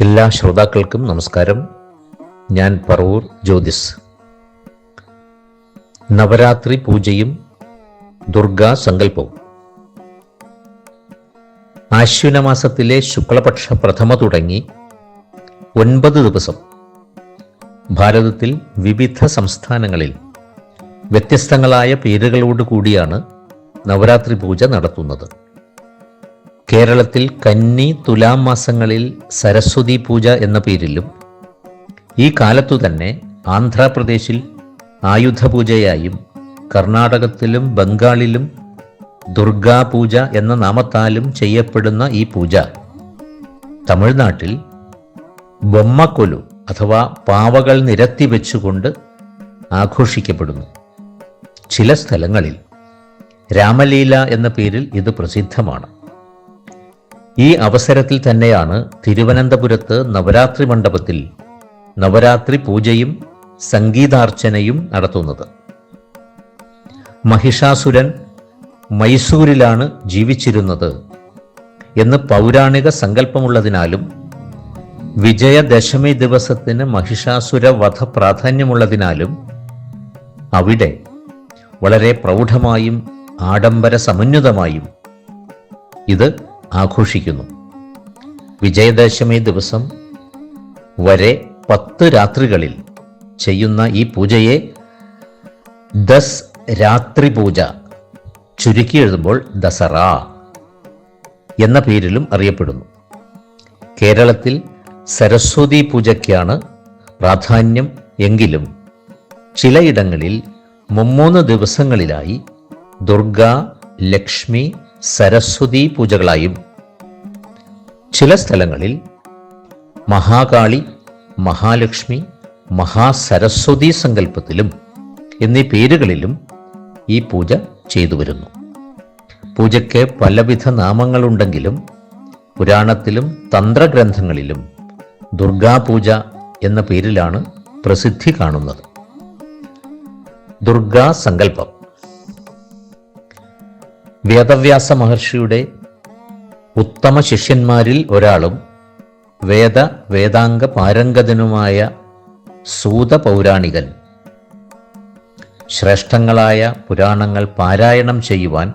എല്ലാ ശ്രോതാക്കൾക്കും നമസ്കാരം. ഞാൻ പറവൂർ ജ്യോതിസ്. നവരാത്രി പൂജയും ദുർഗാ സങ്കല്പവും. ആശ്വിന മാസത്തിലെ ശുക്ലപക്ഷ പ്രഥമ തുടങ്ങി ഒൻപത് ദിവസം. ഭാരതത്തിൽ വിവിധ സംസ്ഥാനങ്ങളിൽ വ്യത്യസ്തങ്ങളായ പേരുകളോട് കൂടിയാണ് നവരാത്രി പൂജ നടത്തുന്നത്. കേരളത്തിൽ കന്നി തുലാം മാസങ്ങളിൽ സരസ്വതി പൂജ എന്ന പേരിലും ഈ കാലത്തു തന്നെ ആന്ധ്രാപ്രദേശിൽ ആയുധപൂജയായും കർണാടകത്തിലും ബംഗാളിലും ദുർഗാപൂജ എന്ന നാമത്താലും ചെയ്യപ്പെടുന്ന ഈ പൂജ. തമിഴ്നാട്ടിൽ ബൊമ്മക്കൊലു അഥവാ പാവകൾ നിരത്തി വെച്ചുകൊണ്ട് ആഘോഷിക്കപ്പെടുന്നു. ചില സ്ഥലങ്ങളിൽ രാമലീല എന്ന പേരിൽ ഇത് പ്രസിദ്ധമാണ്. ഈ അവസരത്തിൽ തന്നെയാണ് തിരുവനന്തപുരത്ത് നവരാത്രി മണ്ഡപത്തിൽ നവരാത്രി പൂജയും സംഗീതാർച്ചനയും നടത്തുന്നത്. മഹിഷാസുരൻ മൈസൂരിലാണ് ജീവിച്ചിരുന്നത് എന്ന് പൗരാണിക സങ്കല്പമുള്ളതിനാലും വിജയദശമി ദിവസത്തിന് മഹിഷാസുര വധ പ്രാധാന്യമുള്ളതിനാലും അവിടെ വളരെ പ്രൗഢമായും ആഡംബര സമന്വിതമായും ഇത് ആഘോഷിക്കുന്നു. വിജയദശമി ദിവസം വരെ പത്ത് രാത്രികളിൽ ചെയ്യുന്ന ഈ പൂജയെ ദസ് രാത്രി പൂജ ചുരുക്കി എഴുതുമ്പോൾ ദസറ എന്ന പേരിലും അറിയപ്പെടുന്നു. കേരളത്തിൽ സരസ്വതി പൂജയ്ക്കാണ് പ്രാധാന്യം എങ്കിലും ചിലയിടങ്ങളിൽ മുമ്മൂന്ന് ദിവസങ്ങളിലായി ദുർഗ ലക്ഷ്മി സരസ്വതി പൂജകളായും ചില സ്ഥലങ്ങളിൽ മഹാകാളി മഹാലക്ഷ്മി മഹാസരസ്വതി സങ്കല്പത്തിലും എന്നീ പേരുകളിലും ഈ പൂജ ചെയ്തു വരുന്നു. പൂജയ്ക്ക് പലവിധ നാമങ്ങളുണ്ടെങ്കിലും പുരാണത്തിലും തന്ത്രഗ്രന്ഥങ്ങളിലും ദുർഗാപൂജ എന്ന പേരിലാണ് പ്രസിദ്ധി കാണുന്നത്. ദുർഗാ സങ്കല്പം വേദവ്യാസ മഹർഷിയുടെ ഉത്തമ ശിഷ്യന്മാരിൽ ഒരാളും വേദ വേദാംഗ പാരംഗതനുമായ സൂത പൗരാണികൻ ശ്രേഷ്ഠങ്ങളായ പുരാണങ്ങൾ പാരായണം ചെയ്യുവാൻ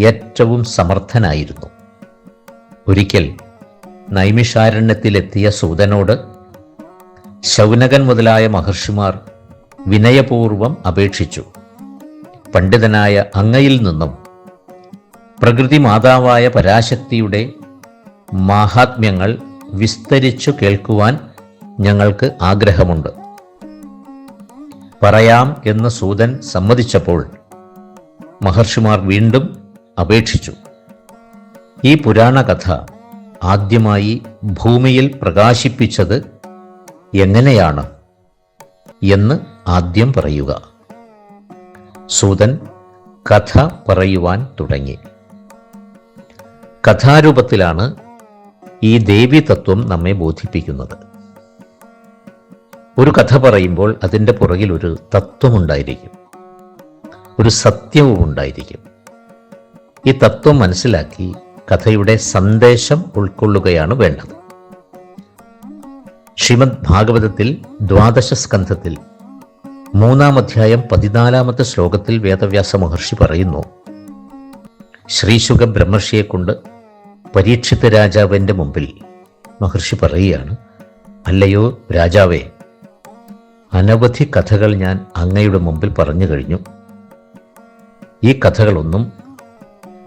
ഏറ്റവും സമർത്ഥനായിരുന്നു. ഒരിക്കൽ നൈമിഷാരണ്യത്തിലെത്തിയ സൂതനോട് ശൗനകൻ മുതലായ മഹർഷിമാർ വിനയപൂർവം അപേക്ഷിച്ചു. പണ്ഡിതനായ അങ്ങയിൽ നിന്നും പ്രകൃതി മാതാവായ പരാശക്തിയുടെ മാഹാത്മ്യങ്ങൾ വിസ്തരിച്ചു കേൾക്കുവാൻ ഞങ്ങൾക്ക് ആഗ്രഹമുണ്ട്. പറയാം എന്ന് സൂതൻ സമ്മതിച്ചപ്പോൾ മഹർഷിമാർ വീണ്ടും അപേക്ഷിച്ചു. ഈ പുരാണ കഥ ആദ്യമായി ഭൂമിയിൽ പ്രകാശിപ്പിച്ചത് എങ്ങനെയാണ് എന്ന് ആദ്യം പറയുക. സൂതൻ കഥ പറയുവാൻ തുടങ്ങി. കഥാരൂപത്തിലാണ് ഈ ദേവി തത്വം നമ്മെ ബോധിപ്പിക്കുന്നത്. ഒരു കഥ പറയുമ്പോൾ അതിന്റെ പുറകിൽ ഒരു തത്വമുണ്ടായിരിക്കും. ഒരു സത്യവും ഉണ്ടായിരിക്കും. ഈ തത്വം മനസ്സിലാക്കി കഥയുടെ സന്ദേശം ഉൾക്കൊള്ളുകയാണ് വേണ്ടത്. ശ്രീമദ് ഭാഗവതത്തിൽ ദ്വാദശ സ്കന്ധത്തിൽ മൂന്നാം അധ്യായം പതിനാലാമത്തെ ശ്ലോകത്തിൽ വേദവ്യാസ മഹർഷി പറയുന്നു ശ്രീശുഖ ബ്രഹ്മർഷിയെ കൊണ്ട് പരീക്ഷിത രാജാവിന്റെ മുമ്പിൽ മഹർഷി പറയുകയാണ് അല്ലയോ രാജാവേ അനവധി കഥകൾ ഞാൻ അങ്ങയുടെ മുമ്പിൽ പറഞ്ഞു കഴിഞ്ഞു. ഈ കഥകളൊന്നും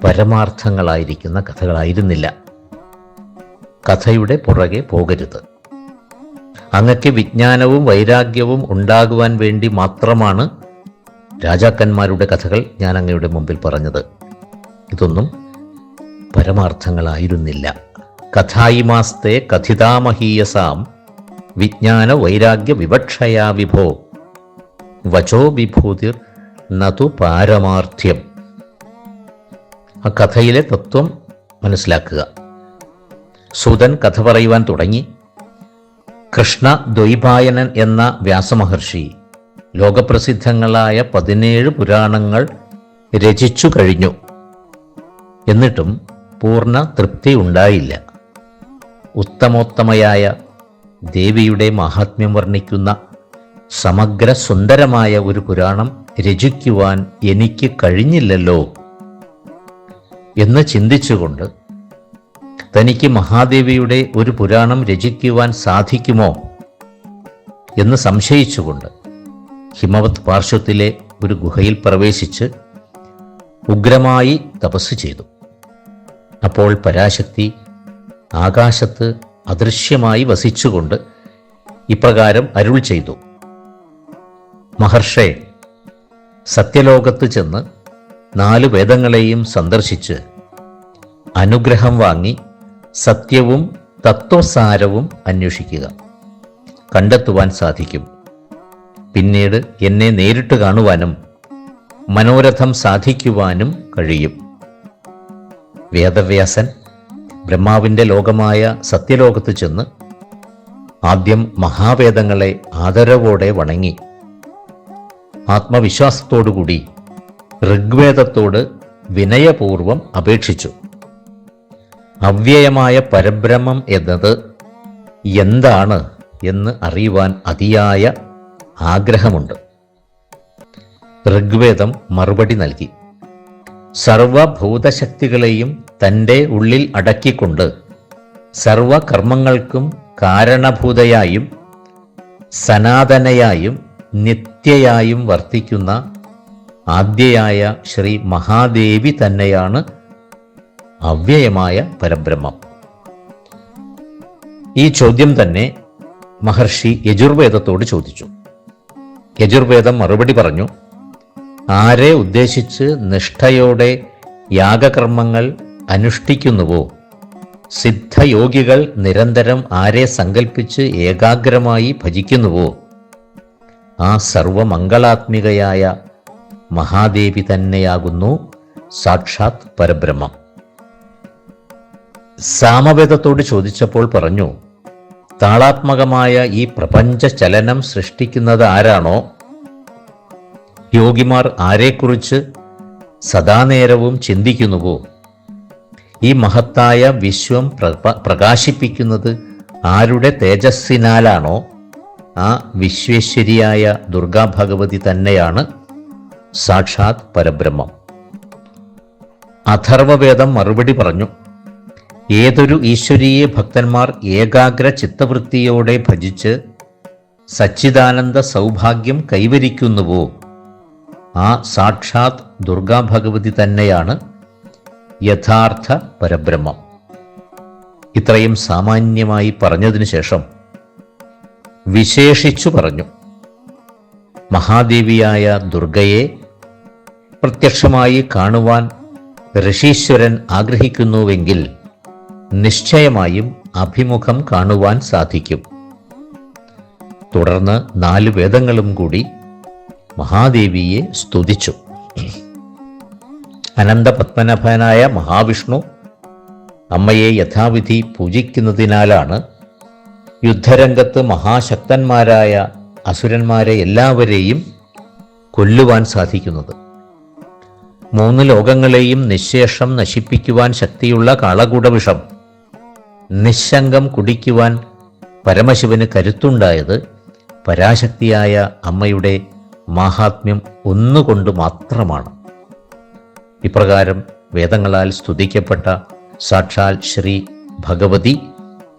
പരമാർത്ഥങ്ങളായിരിക്കുന്ന കഥകളായിരുന്നില്ല. കഥയുടെ പുറകെ പോകരുത്. അങ്ങക്ക് വിജ്ഞാനവും വൈരാഗ്യവും ഉണ്ടാകുവാൻ വേണ്ടി മാത്രമാണ് രാജാക്കന്മാരുടെ കഥകൾ ഞാൻ അങ്ങയുടെ മുമ്പിൽ പറഞ്ഞത്. ഇതൊന്നും പരമാർത്ഥങ്ങളായിരുന്നില്ല. കഥായിമാസ്തേ കഥിതാമഹീയസാം വിജ്ഞാന വൈരാഗ്യ വിവക്ഷയാ വിഭോ. വചോ വിഭൂതിർ നതു പാരമാർത്ഥ്യം. ആ കഥയിലെ തത്വം മനസ്സിലാക്കുക. സുതൻ കഥ പറയുവാൻ തുടങ്ങി. കൃഷ്ണ ദ്വൈപായനൻ എന്ന വ്യാസമഹർഷി ലോകപ്രസിദ്ധങ്ങളായ പതിനേഴ് പുരാണങ്ങൾ രചിച്ചു കഴിഞ്ഞു. എന്നിട്ടും പൂർണ തൃപ്തി ഉണ്ടായില്ല. ഉത്തമോത്തമയായ ദേവിയുടെ മഹാത്മ്യം വർണിക്കുന്ന സമഗ്ര സുന്ദരമായ ഒരു പുരാണം രചിക്കുവാൻ എനിക്ക് കഴിഞ്ഞില്ലല്ലോ എന്ന് ചിന്തിച്ചുകൊണ്ട് തനിക്ക് മഹാദേവിയുടെ ഒരു പുരാണം രചിക്കുവാൻ സാധിക്കുമോ എന്ന് സംശയിച്ചുകൊണ്ട് ഹിമവത് പാർശ്വത്തിലെ ഒരു ഗുഹയിൽ പ്രവേശിച്ച് ഉഗ്രമായി തപസ് ചെയ്തു. അപ്പോൾ പരാശക്തി ആകാശത്ത് അദൃശ്യമായി വസിച്ചുകൊണ്ട് ഇപ്രകാരം അരുൾ ചെയ്തു. മഹർഷേ സത്യലോകത്ത് ചെന്ന് നാല് വേദങ്ങളെയും സന്ദർശിച്ച് അനുഗ്രഹം വാങ്ങി സത്യവും തത്വസാരവും അന്വേഷിക്കുക. കണ്ടെത്തുവാൻ സാധിക്കും. പിന്നീട് എന്നെ നേരിട്ട് കാണുവാനും മനോരഥം സാധിക്കുവാനും കഴിയും. വേദവ്യാസൻ ബ്രഹ്മാവിന്റെ ലോകമായ സത്യലോകത്ത് ചെന്ന് ആദ്യം മഹാവേദങ്ങളെ ആദരവോടെ വണങ്ങി. ആത്മവിശ്വാസത്തോടുകൂടി ഋഗ്വേദത്തോട് വിനയപൂർവം അപേക്ഷിച്ചു. അവ്യയമായ പരബ്രഹ്മം എന്നത് എന്താണ് എന്ന് അറിയുവാൻ അതിയായ ആഗ്രഹമുണ്ട്. ഋഗ്വേദം മറുപടി നൽകി. സർവഭൂതശക്തികളെയും തന്റെ ഉള്ളിൽ അടക്കിക്കൊണ്ട് സർവകർമ്മങ്ങൾക്കും കാരണഭൂതയായും സനാതനയായും നിത്യയായും വർത്തിക്കുന്ന ആദ്യയായ ശ്രീ മഹാദേവി തന്നെയാണ് അവ്യയമായ പരബ്രഹ്മം. ഈ ചോദ്യം തന്നെ മഹർഷി യജുർവേദത്തോട് ചോദിച്ചു. യജുർവേദം മറുപടി പറഞ്ഞു ആരെ ഉദ്ദേശിച്ച് നിഷ്ഠയോടെ യാഗകർമ്മങ്ങൾ അനുഷ്ഠിക്കുന്നുവോ? സിദ്ധയോഗികൾ നിരന്തരം ആരെ സങ്കൽപ്പിച്ച് ഏകാഗ്രമായി ഭജിക്കുന്നുവോ? ആ സർവമംഗളാത്മികയായ മഹാദേവി തന്നെയാകുന്നു സാക്ഷാത് പരബ്രഹ്മം. സാമവേദത്തോട് ചോദിച്ചപ്പോൾ പറഞ്ഞു താളാത്മകമായ ഈ പ്രപഞ്ച ചലനം സൃഷ്ടിക്കുന്നത് ആരാണോ? യോഗിമാർ ആരെക്കുറിച്ച് സദാനേരവും ചിന്തിക്കുന്നുവോ? ഈ മഹത്തായ വിശ്വം പ്രകാശിപ്പിക്കുന്നത് ആരുടെ തേജസ്സിനാലാണോ? ആ വിശ്വേശ്വരിയായ ദുർഗാ ഭഗവതി തന്നെയാണ് സാക്ഷാത് പരബ്രഹ്മം. അഥർവവേദം മറുപടി പറഞ്ഞു ഏതൊരു ഈശ്വരീയ ഭക്തന്മാർ ഏകാഗ്ര ചിത്തവൃത്തിയോടെ ഭജിച്ച് സച്ചിദാനന്ദ സൗഭാഗ്യം കൈവരിക്കുന്നുവോ? ആ സാക്ഷാത് ദുർഗാ ഭഗവതി തന്നെയാണ് യഥാർത്ഥ പരബ്രഹ്മം. ഇത്രയും സാമാന്യമായി പറഞ്ഞതിനു ശേഷം വിശേഷിച്ചു പറഞ്ഞു. മഹാദേവിയായ ദുർഗയെ പ്രത്യക്ഷമായി കാണുവാൻ ഋഷീശ്വരൻ ആഗ്രഹിക്കുന്നുവെങ്കിൽ നിശ്ചയമായും അഭിമുഖം കാണുവാൻ സാധിക്കും. തുടർന്ന് നാല് വേദങ്ങളും കൂടി മഹാദേവിയെ സ്തുതിച്ചു. അനന്തപത്മനാഭനായ മഹാവിഷ്ണു അമ്മയെ യഥാവിധി പൂജിക്കുന്നതിനാലാണ് യുദ്ധരംഗത്ത് മഹാശക്തന്മാരായ അസുരന്മാരെ എല്ലാവരെയും കൊല്ലുവാൻ സാധിക്കുന്നത്. മൂന്ന് ലോകങ്ങളെയും നിശേഷം നശിപ്പിക്കുവാൻ ശക്തിയുള്ള കാളകൂടവിഷം നിശങ്കം കുടിക്കുവാൻ പരമശിവന് കരുത്തുണ്ടായത് പരാശക്തിയായ അമ്മയുടെ മാഹാത്മ്യം ഒന്നുകൊണ്ട് മാത്രമാണ്. ഇപ്രകാരം വേദങ്ങളാൽ സ്തുതിക്കപ്പെട്ട സാക്ഷാൽ ശ്രീ ഭഗവതി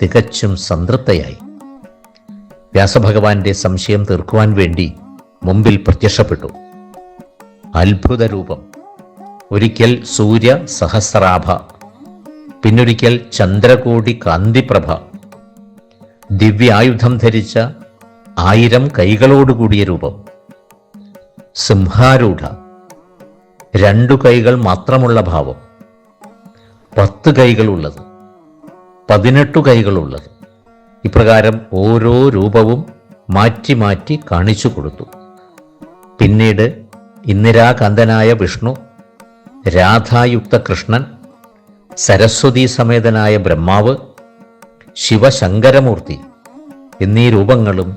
തികച്ചും സംതൃപ്തയായി. വ്യാസഭഗവാന്റെ സംശയം തീർക്കുവാൻ വേണ്ടി മുമ്പിൽ പ്രത്യക്ഷപ്പെട്ടു. അത്ഭുത രൂപം ഒരിക്കൽ സൂര്യ സഹസ്രാഭ പിന്നൊരിക്കൽ ചന്ദ്രകോടി കാന്തിപ്രഭ. ദിവ്യായുധം ധരിച്ച ആയിരം കൈകളോടുകൂടിയ രൂപം. സിംഹാരൂഢ. രണ്ടു കൈകൾ മാത്രമുള്ള ഭാവം. പത്ത് കൈകളുള്ളത് പതിനെട്ടു കൈകളുള്ളത് ഇപ്രകാരം ഓരോ രൂപവും മാറ്റി മാറ്റി കാണിച്ചു കൊടുത്തു. പിന്നീട് ഇന്ദിരാകാന്തനായ വിഷ്ണു രാധായുക്ത കൃഷ്ണൻ സരസ്വതി സമേതനായ ബ്രഹ്മാവ് ശിവശങ്കരമൂർത്തി എന്നീ രൂപങ്ങളും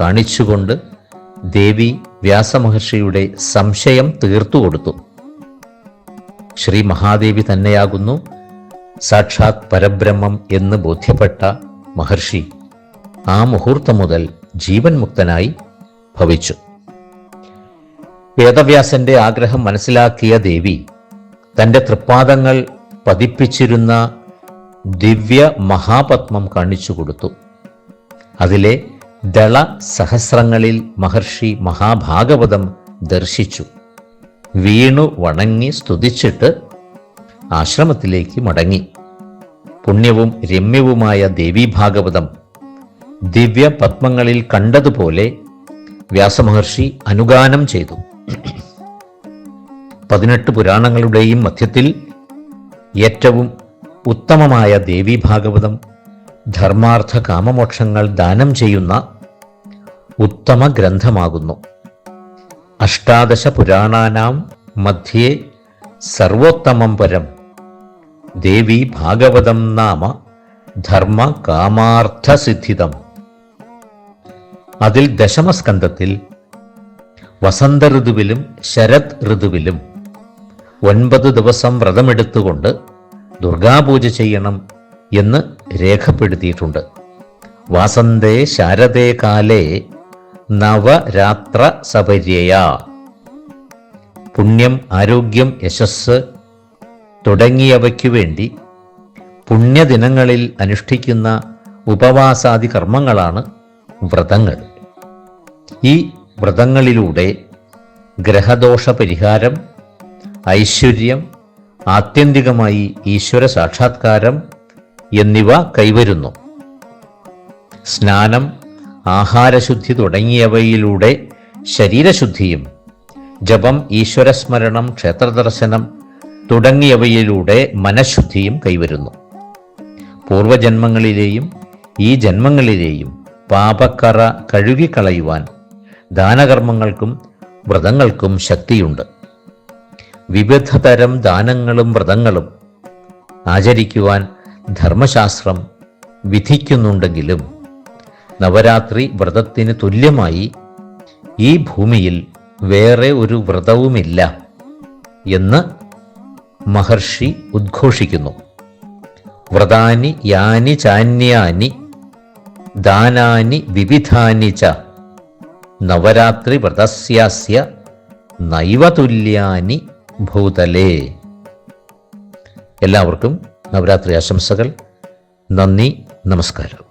കാണിച്ചുകൊണ്ട് ദേവി വ്യാസമഹർഷിയുടെ സംശയം തീർത്തു കൊടുത്തു ശ്രീ മഹാദേവി തന്നെയാകുന്നു സാക്ഷാത് പരബ്രഹ്മം എന്ന് ബോധ്യപ്പെട്ട മഹർഷി. ആ മുഹൂർത്തം മുതൽ ജീവൻ മുക്തനായി ഭവിച്ചു. വേദവ്യാസന്റെ ആഗ്രഹം മനസ്സിലാക്കിയ ദേവി തന്റെ തൃപ്പാദങ്ങൾ പതിപ്പിച്ചിരുന്ന ദിവ്യ മഹാപത്മം കാണിച്ചു കൊടുത്തു. അതിലെ ദള സഹസ്രങ്ങളിൽ മഹർഷി മഹാഭാഗവതം ദർശിച്ചു. വീണു വണങ്ങി സ്തുതിച്ചിട്ട് ആശ്രമത്തിലേക്ക് മടങ്ങി. പുണ്യവും രമ്യവുമായ ദേവീഭാഗവതം ദിവ്യ പത്മങ്ങളിൽ കണ്ടതുപോലെ വ്യാസമഹർഷി അനുഗാനം ചെയ്തു. പതിനെട്ട് പുരാണങ്ങളുടെയും മധ്യത്തിൽ ഏറ്റവും ഉത്തമമായ ദേവീഭാഗവതം ധർമാർത്ഥ കാമമോക്ഷങ്ങൾ ദാനം ചെയ്യുന്ന ഉത്തമ ഗ്രന്ഥമാകുന്നു അഷ്ടാദശ പുരാണാനാം മധ്യേ സർവോത്തമം പരം ദേവി ഭാഗവതം നാമ ധർമ്മ കാമാർത്ഥസിദ്ധിതം അതിൽ ദശമസ്കന്ധത്തിൽ വസന്ത ഋതുവിലും ശരത് ഋതുവിലും ഒൻപത് ദിവസം വ്രതമെടുത്തുകൊണ്ട് ദുർഗാപൂജ ചെയ്യണം എന്ന് രേഖപ്പെടുത്തിയിട്ടുണ്ട്. വാസന്തേ ശാരദേ കാലേ നവരാത്ര സപര്യയ പുണ്യം ആരോഗ്യം യശസ് തുടങ്ങിയവയ്ക്കു വേണ്ടി പുണ്യദിനങ്ങളിൽ അനുഷ്ഠിക്കുന്ന ഉപവാസാദി കർമ്മങ്ങളാണ് വ്രതങ്ങൾ. ഈ വ്രതങ്ങളിലൂടെ ഗ്രഹദോഷ പരിഹാരം ഐശ്വര്യം ആത്യന്തികമായി ഈശ്വര സാക്ഷാത്കാരം എന്നിവ കൈവരുന്നു. സ്നാനം ആഹാരശുദ്ധി തുടങ്ങിയവയിലൂടെ ശരീരശുദ്ധിയും ജപം ഈശ്വരസ്മരണം ക്ഷേത്രദർശനം തുടങ്ങിയവയിലൂടെ മനഃശുദ്ധിയും കൈവരുന്നു. പൂർവജന്മങ്ങളിലെയും ഈ ജന്മങ്ങളിലെയും പാപക്കറ കഴുകിക്കളയുവാൻ ദാനകർമ്മങ്ങൾക്കും വ്രതങ്ങൾക്കും ശക്തിയുണ്ട്. വിവിധതരം ദാനങ്ങളും വ്രതങ്ങളും ആചരിക്കുവാൻ ധർമ്മശാസ്ത്രം വിധിക്കുന്നുണ്ടെങ്കിലും നവരാത്രി വ്രതത്തിന് തുല്യമായി ഈ ഭൂമിയിൽ വേറെ ഒരു വ്രതവുമില്ല എന്ന് മഹർഷി ഉദ്ഘോഷിക്കുന്നു. വ്രതാനി യാനി ചാന്യാനി ദാനാനി വിവിധാനി ച നവരാത്രി വ്രതസ്യാസ്യ നൈവതുല്യാനി ഭൂതലേ. എല്ലാവർക്കും നവരാത്രി ആശംസകൾ. നന്ദി നമസ്കാരം.